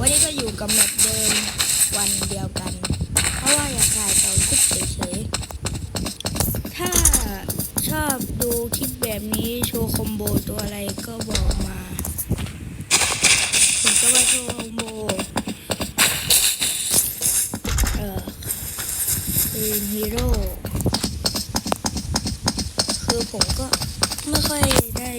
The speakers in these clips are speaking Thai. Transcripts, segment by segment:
วันนี้ก็อยู่กับแมปเดิมวันเดียวกัน เพราะว่าอยากถ่ายตอนคลิเฉยถ้าชอบดูคลิปแบบนี้โชว์คอมโบตัวอะไรก็บอกมาผมจะมาโชว์คอมโบ เอ่อเป็นฮีโร่ คือผมก็ไม่ค่อยได้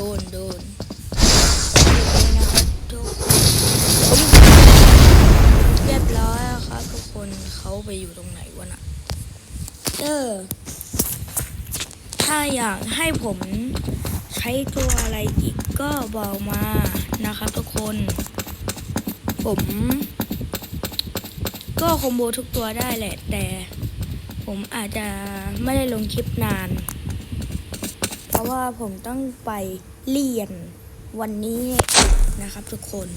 นโดนโดนเรียบร้อยแล้วครับทุกคนเขาไปอยู่ตรงไหนวะน่ะเออถ้าอยากให้ผมใช้ตัวอะไรอีกก็บอกมานะครับทุกคน ผม ก็คอมโบทุกตัวได้แหละ แต่ผมอาจจะไม่ได้ลงคลิปนาน ราะว่าผมต้องไปเรียนวันนี้นะครับทุกคน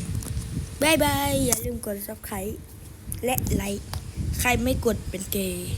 บายบาย อย่าลืมกด subscribe และไลค์ ใครไม่กดเป็นเกย์